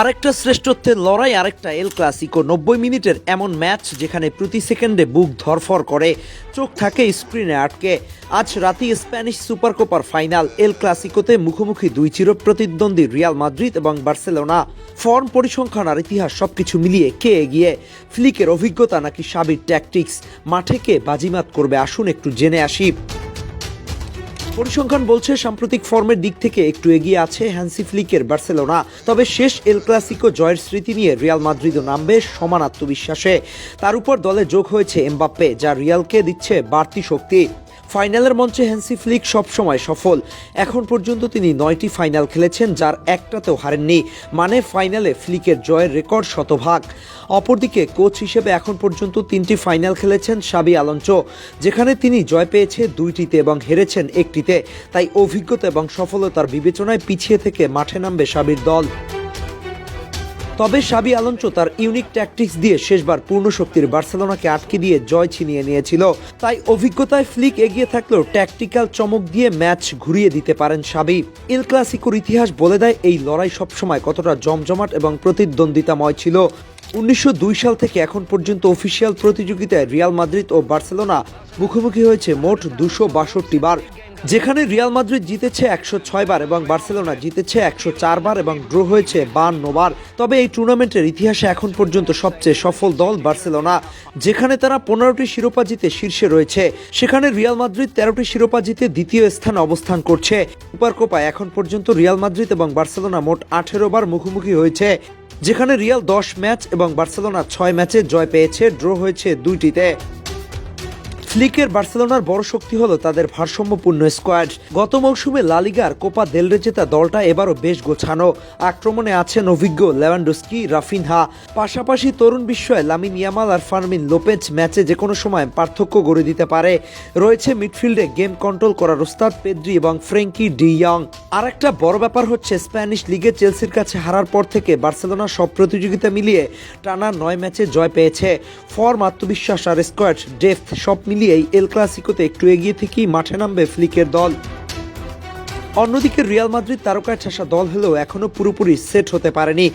আরেকটা শ্রেষ্ঠত্বের লড়াই, আরেকটা এল ক্লাসিকো নব্বই মিনিটের এমন ম্যাচ যেখানে প্রতি সেকেন্ডে বুক ধরফর করে, চোখ থাকে স্ক্রিনে আটকে। আজ রাতে স্প্যানিশ সুপার কোপার ফাইনাল এল ক্লাসিকোতে মুখোমুখি দুই চির প্রতিদ্বন্দ্বী রিয়াল মাদ্রিদ এবং বার্সেলোনা। ফর্ম পরিসংখ্যান আর ইতিহাস সবকিছু মিলিয়ে কে এগিয়ে, ফ্লিকের অভিজ্ঞতা নাকি সাবির ট্যাকটিক্স মাঠে কে বাজিমাত করবে? আসুন একটু জেনে আসি। পরিসংখ্যান বলছে সাম্প্রতিক ফর্মের দিক থেকে একটু এগিয়ে আছে হ্যান্সি ফ্লিকের বার্সেলোনা। তবে শেষ এল ক্লাসিকো জয়ের স্মৃতি নিয়ে রিয়াল মাদ্রিদও নামবে সমান আত্মবিশ্বাসে। তার উপর দলে যোগ হয়েছে এমবাপ্পে, যা রিয়ালকে দিচ্ছে বাড়তি শক্তি। ফাইনালের মঞ্চে হ্যান্সি ফ্লিক সবসময় সফল। এখন পর্যন্ত তিনি নয়টি ফাইনাল খেলেছেন, যার একটাতেও হারেননি। মানে ফাইনালে ফ্লিকের জয়ের রেকর্ড শতভাগ। অপরদিকে কোচ হিসেবে এখন পর্যন্ত তিনটি ফাইনাল খেলেছেন সাবি আলঞ্চ, যেখানে তিনি জয় পেয়েছে দুইটিতে এবং হেরেছেন একটিতে। তাই অভিজ্ঞতা এবং সফলতার বিবেচনায় পিছিয়ে থেকে মাঠে নামবে সাবির দল। তবে সাবি আলোঞ্চো তার ইউনিক ট্যাকটিক্স দিয়ে শেষবার পূর্ণ শক্তির বার্সেলোনাকে আটকে দিয়ে জয় ছিনিয়ে নিয়েছিল। তাই অভিজ্ঞতায় ফ্লিক এগিয়ে থাকলেও ট্যাকটিক্যাল চমক দিয়ে ম্যাচ ঘুরিয়ে দিতে পারেন সাবি ইল ক্লাসিকোর ইতিহাস বলে দেয়, এই লড়াই সবসময় কতটা জমজমাট এবং প্রতিদ্বন্দ্বিতাময় ছিল। উনিশশো দুই সাল থেকে এখন পর্যন্ত অফিসিয়াল প্রতিযোগিতায় রিয়াল মাদ্রিদ ও বার্সেলোনা মুখোমুখি হয়েছে মোট দুশো বাষট্টি বার। যেখানে রিয়াল মাদ্রিদ জিতেছে একশো ছয় বার এবং বার্সেলোনা জিতেছে একশো চার বার এবং ড্র হয়েছে বান্ন বার। তবে এই টুর্নামেন্টের ইতিহাসে এখন পর্যন্ত সবচেয়ে সফল দল বার্সেলোনা, যেখানে তারা পনেরোটি শিরোপা জিতে শীর্ষে রয়েছে। সেখানে রিয়াল মাদ্রিদ তেরোটি শিরোপা জিতে দ্বিতীয় স্থানে অবস্থান করছে। সুপার কোপায় এখন পর্যন্ত রিয়াল মাদ্রিদ এবং বার্সেলোনা মোট আঠেরো বার মুখোমুখি হয়েছে, যেখানে রিয়াল দশ ম্যাচ এবং বার্সেলোনা ছয় ম্যাচে জয় পেয়েছে, ড্র হয়েছে দুইটিতে। ফ্লিকের বার্সেলোনার বড় শক্তি হলো তাদের ভারসাম্যপূর্ণ স্কোয়াড। গত মৌসুমে লালিগার কোপা দেলরে জেতা দলটা এবারও বেশ গোছানো। আক্রমণে আছেন অভিজ্ঞ লেভানডোস্কি, রাফিনহা। পাশাপাশি তরুণ বিস্ময় লামিন ইয়ামাল আর ফার্মিন লোপেজ ম্যাচে যে কোনো সময় পার্থক্য গড়ে দিতে পারে। রয়েছে মিডফিল্ডে গেম কন্ট্রোল করার ওস্তাদ পেদ্রি এবং ফ্রেঙ্কি ডি ইয়ং। আর একটা বড় ব্যাপার হচ্ছে স্প্যানিশ লিগে চেলসির কাছে হারার পর থেকে বার্সেলোনা সব প্রতিযোগিতা মিলিয়ে টানা নয় ম্যাচে জয় পেয়েছে। ফর্ম, আত্মবিশ্বাস আর স্কোয়াড ডেফথ সব মিলিয়েই এল ক্লাসিকোতে একটু এগিয়ে থেকেই মাঠে নামবে ফ্লিকের দল। অন্যদিকে রিয়াল মাদ্রিদ তারকায় ঠাসা দল হলেও এখনও পুরোপুরি সেট হতে পারেনি।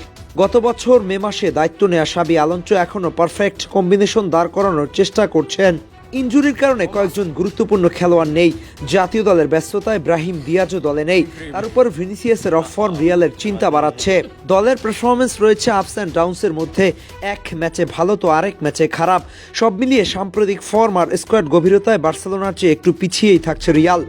গত বছর মে মাসে দায়িত্ব নেওয়া সাবি আলঞ্চ এখনও পারফেক্ট কম্বিনেশন দাঁড় করানোর চেষ্টা করছেন। ইনজুরির কারণে কয়েকজন গুরুত্বপূর্ণ খেলোয়াড় নেই। জাতীয় দলের ব্যস্ততায় ব্রাহিম দিয়াজও দলে নেই। তার উপর ভিনিসিয়াসের অফ ফর্ম রিয়ালের চিন্তা বাড়াচ্ছে। দলের পারফরমেন্স রয়েছে আপস অ্যান্ড ডাউনসের মধ্যে। এক ম্যাচে ভালো তো আরেক ম্যাচে খারাপ। সব মিলিয়ে সাম্প্রতিক ফর্ম আর স্কোয়াড গভীরতায় বার্সেলোনার চেয়ে একটু পিছিয়েই থাকছে রিয়াল।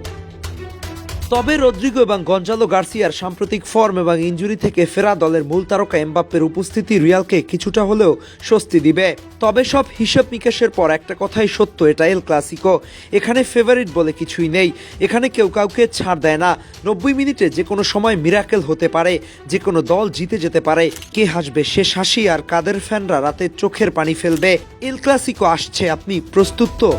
তবে রদ্রিগো এবং গঞ্জালো গার্সিয়ার সাম্প্রতিক ফর্ম এবং ইঞ্জুরি থেকে ফেরা দলের মূল তারকা এমবাপ্পের উপস্থিতি রিয়ালকে কিছুটা হলেও স্বস্তি দিবে। তবে সব হিসেব নিকেশের পর একটা কথাই সত্য, এটা এল ক্লাসিকো। এখানে ফেভারিট বলে কিছুই নেই। এখানে কেউ কাউকে ছাড় দেয় না। নব্বই মিনিটে যে কোনো সময় মিরাকেল হতে পারে, যে কোনো দল জিতে যেতে পারে। কে হাসবে শেষ হাসি আর কাদের ফ্যানরা রাতে চোখের পানি ফেলবে? এল ক্লাসিকো আসছে, আপনি প্রস্তুত তো?